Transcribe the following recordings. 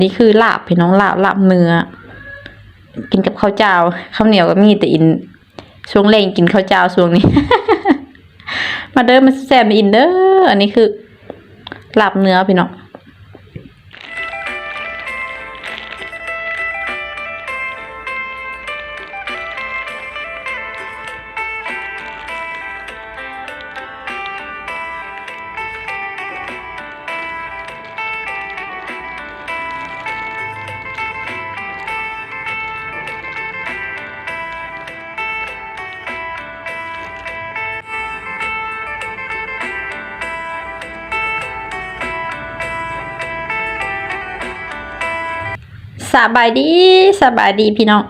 นี่คือลาบพี่น้องลาบลาบเนื้อ กินกับข้าวเจ้าข้าวเหนียวก็มีแต่อินช่วงเล่งกินข้าวเจ้าช่วงนี้ มาเด้อมาแซ่บมาอินเด้ออันนี้คือลาบเนื้อพี่น้อง สบายดีสบายดีพี่น้อง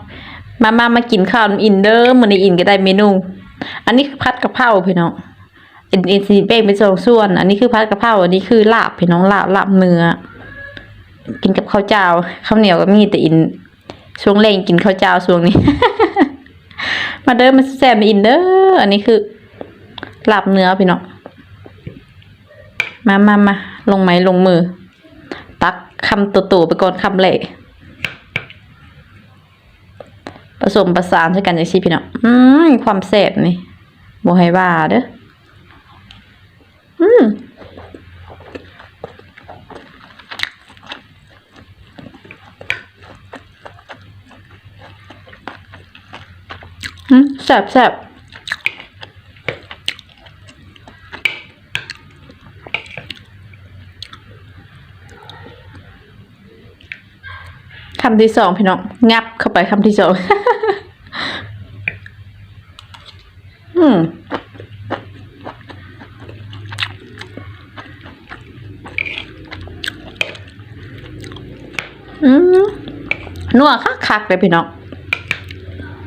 มามามากินข้าวอินเดอร์มื้อนอินก็ได้เมนู อันนี้คือผัดกะเพราพี่น้องอินอินสิแบ่งเป็นสองส่วน อันนี้คือผัดกะเพราอันนี้คือลาบพี่น้องลาบลาบเนื้อ กินกับข้าวเจ้าข้าวเหนียวก็มีแต่อินช่วงเร่งกินข้าวเจ้าช่วงนี้ มาเด้อมาแซ่บมอินเด้ออันนี้คือลาบเนื้อพี่น้องมามามาลงไม้ลงมือ ตักคำโตๆไปก่อนคำเละ ผสมประสานใช้กันอย่างชีพี่น้องอืมความแซ่บนี่บ่ให้ว่าเด้ออืมอืมแซ่บแซ่บ คำที่สองพี่น้อง งับเข้าไปคำที่สอง อืมอืมนัวคักๆเลยพี่น้อง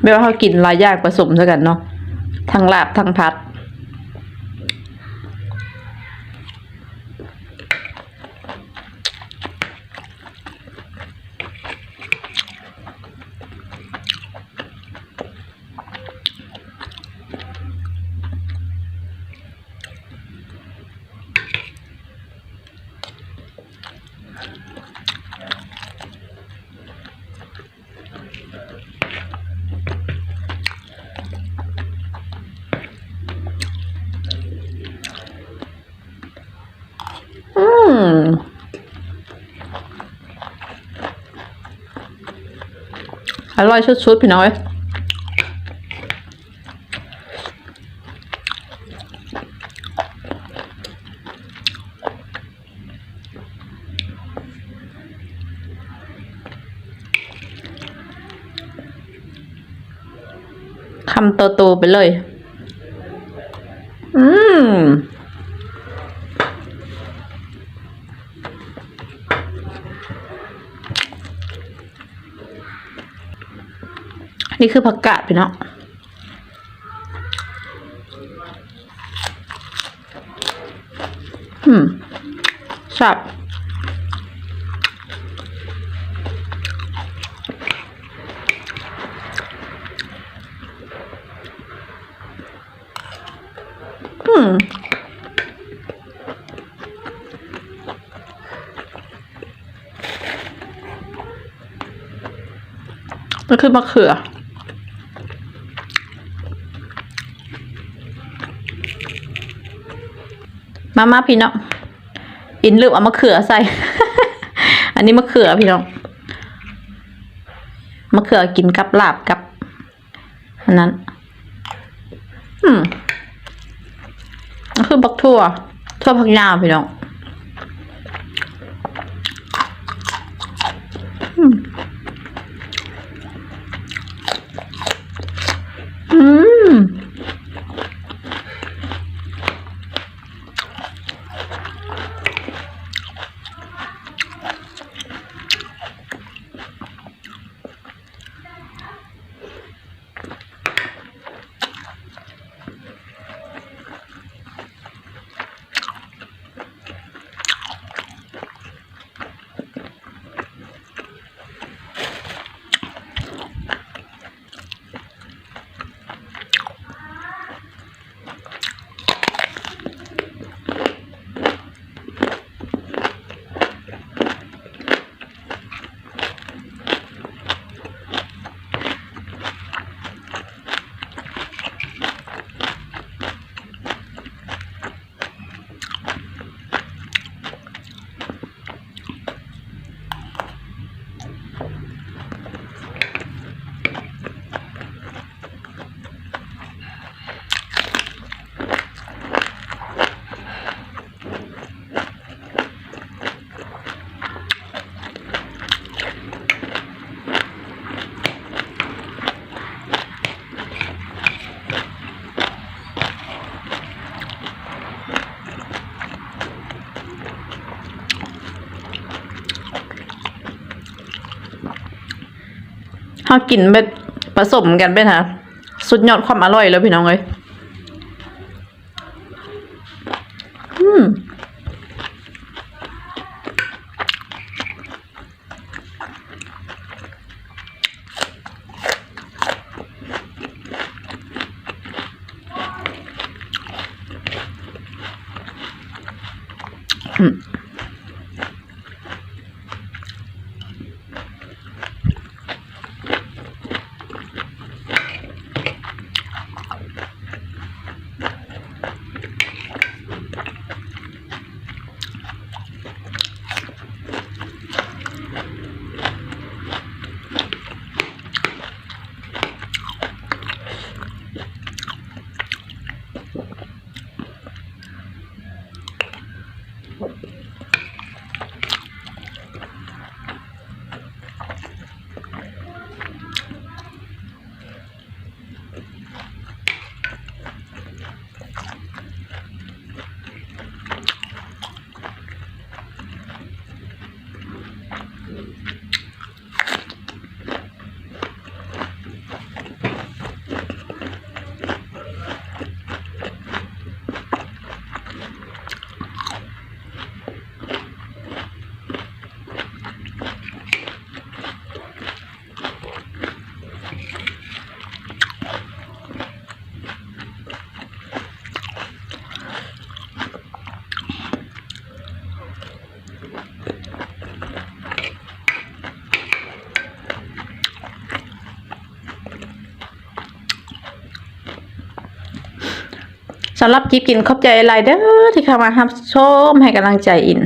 ไม่ว่าเขากินหลายอย่างผสมซะกันเนาะ ทั้งลาบทั้งพัด อร่อยชุดๆพี่น้อยคำโตๆไปเลย อืม นี่คือผักกาดพี่น้องอืมชอบอืมมันคือมะเขือ มามาพี่น้องอินลืมเอามะเขือใส่ อันนี้มะเขือพี่น้องมะเขือกินกับลาบกับอันนั้น อืมก็คือบักทั่วทั่วผักยาวพี่น้องอืม อ ถ้ากินแบบผสมกันเป็นฮะสุดยอดความอร่อยแล้วพี่น้องเอ้ยอืม สำหรับกิฟกินขอบใจอะไรเด้อที่เข้ามารับชมให้กำลังใจอิน